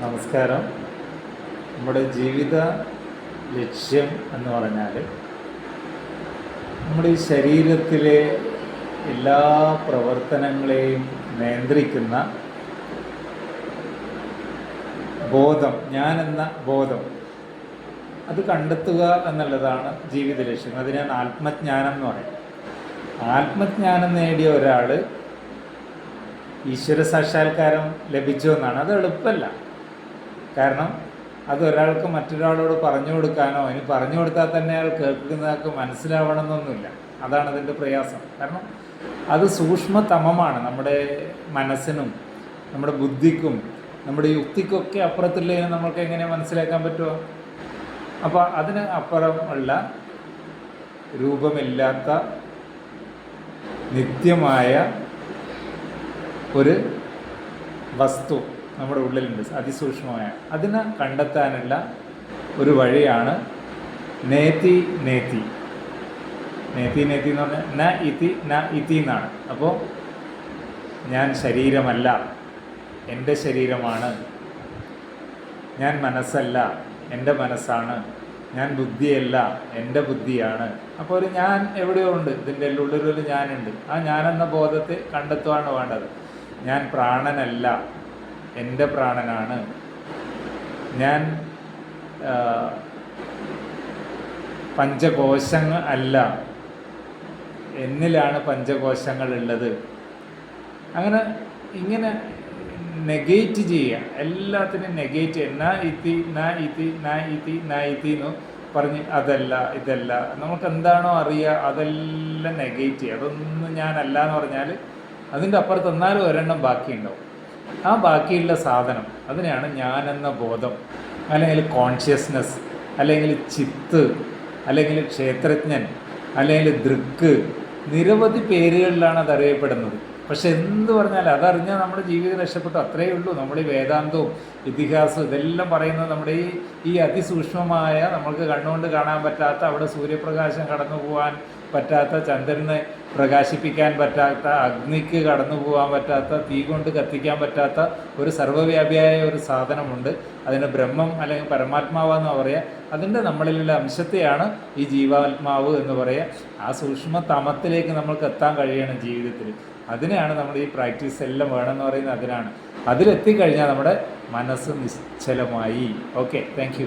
നമസ്കാരം. നമ്മുടെ ജീവിത ലക്ഷ്യം എന്ന് പറഞ്ഞാൽ നമ്മുടെ ഈ ശരീരത്തിലെ എല്ലാ പ്രവർത്തനങ്ങളെയും നിയന്ത്രിക്കുന്ന ബോധം ഞാൻ എന്ന ബോധം അത് കണ്ടെത്തുക എന്നുള്ളതാണ് ജീവിത ലക്ഷ്യം. അതിനാണ് ആത്മജ്ഞാനം എന്ന് പറയും. ആത്മജ്ഞാനം നേടിയ ഒരാൾ ഈശ്വര സാക്ഷാത്കാരം ലഭിച്ചു എന്നാണ്. അത് എളുപ്പമല്ല. കാരണം അത് ഒരാൾക്ക് മറ്റൊരാളോട് പറഞ്ഞു കൊടുക്കാനോ ഇനി പറഞ്ഞു കൊടുത്താൽ തന്നെ അയാൾ കേൾക്കുന്നതൊക്കെ മനസ്സിലാവണമെന്നൊന്നുമില്ല. അതാണ് അതിന്റെ പ്രയാസം. കാരണം അത് സൂക്ഷ്മതമമാണ് നമ്മുടെ മനസ്സിനും നമ്മുടെ ബുദ്ധിക്കും നമ്മുടെ യുക്തിക്കൊക്കെ അപ്പുറത്തുള്ളതിനെ നമ്മൾക്ക് എങ്ങനെ മനസ്സിലാക്കാൻ പറ്റുമോ അപ്പോൾ അതിന് അപ്പുറമുള്ള രൂപമില്ലാത്ത നിത്യമായ ഒരു വസ്തു നമ്മുടെ ഉള്ളിലുണ്ട്. അതിസൂക്ഷ്മമായ. അതിനെ കണ്ടെത്താനുള്ള ഒരു വഴിയാണ് നേത്തി നേത്തി നേത്തി നേത്തി എന്ന് പറഞ്ഞാൽ ന ഇതി ന ഇതി എന്നാണ്. അപ്പോൾ ഞാൻ ശരീരമല്ല. എന്റെ ശരീരമാണ്. ഞാൻ മനസ്സല്ല. എന്റെ മനസ്സാണ്. ഞാൻ ബുദ്ധിയല്ല. എന്റെ ബുദ്ധിയാണ്. അപ്പോൾ ഒരു ഞാൻ എവിടെയോ ഉണ്ട്. ഇതിന്റെ ഉള്ളിലൊരു ഞാനുണ്ട്. ആ ഞാനെന്ന ബോധത്തെ കണ്ടെത്തുവാണ് വേണ്ടത്. ഞാൻ പ്രാണനല്ല. എന്റെ പ്രാണനാണ്. ഞാൻ പഞ്ചകോശങ്ങൾ അല്ല. എന്നിലാണ് പഞ്ചകോശങ്ങൾ ഉള്ളത് അങ്ങനെ ഇങ്ങനെ നെഗേറ്റ് ചെയ്യുക. എല്ലാത്തിനും നെഗേറ്റ് ന ഇതി നാ ഇതി നാ ഇതി നാ ഇതി എന്ന് പറഞ്ഞ് അതല്ല ഇതല്ല. നമുക്ക് എന്താണോ അറിയുക അതെല്ലാം നെഗേറ്റ് ചെയ്യുക. അതൊന്നും ഞാനല്ല എന്ന് പറഞ്ഞാൽ അതിന്റെ അപ്പുറത്ത് എന്നാലും ഒരെണ്ണം ബാക്കിയുണ്ടാവും. ആ ബാക്കിയുള്ള സാധനം അതിനെയാണ് ഞാനെന്ന ബോധം അല്ലെങ്കിൽ കോൺഷ്യസ്നസ് അല്ലെങ്കിൽ ചിത്ത് അല്ലെങ്കിൽ ക്ഷേത്രജ്ഞൻ അല്ലെങ്കിൽ ദൃക്ക്. നിരവധി പേരുകളിലാണ് അത് അറിയപ്പെടുന്നത്. പക്ഷെ എന്ത് പറഞ്ഞാൽ അതറിഞ്ഞാൽ നമ്മുടെ ജീവിതം രക്ഷപ്പെട്ടു. അത്രയേ ഉള്ളൂ. നമ്മുടെ ഈ വേദാന്തവും ഇതിഹാസവും ഇതെല്ലാം പറയുന്നത് നമ്മുടെ ഈ ഈ അതിസൂക്ഷ്മമായ നമുക്ക് കണ്ണുകൊണ്ട് കാണാൻ പറ്റാത്ത അവിടെ സൂര്യപ്രകാശം കടന്നു പോകാൻ പറ്റാത്ത ചന്ദ്രനെ പ്രകാശിപ്പിക്കാൻ പറ്റാത്ത അഗ്നിക്ക് കടന്നു പോകാൻ പറ്റാത്ത തീ കൊണ്ട് കത്തിക്കാൻ പറ്റാത്ത ഒരു സർവവ്യാപിയായ ഒരു സാധനമുണ്ട്. അതിന് ബ്രഹ്മം അല്ലെങ്കിൽ പരമാത്മാവെന്ന് പറയുക അതിന്റെ നമ്മളിലുള്ള അംശത്തെയാണ് ഈ ജീവാത്മാവ് എന്ന് പറയുക ആ സൂക്ഷ്മ തമത്തിലേക്ക് നമ്മൾക്ക് എത്താൻ കഴിയണം ജീവിതത്തിൽ. അതിനെയാണ് നമ്മൾ ഈ പ്രാക്ടീസ് എല്ലാം വേണമെന്ന് പറയുന്നത് അതിനാണ്. അതിലെത്തിക്കഴിഞ്ഞാൽ നമ്മുടെ മനസ്സ് നിശ്ചലമായി. Okay thank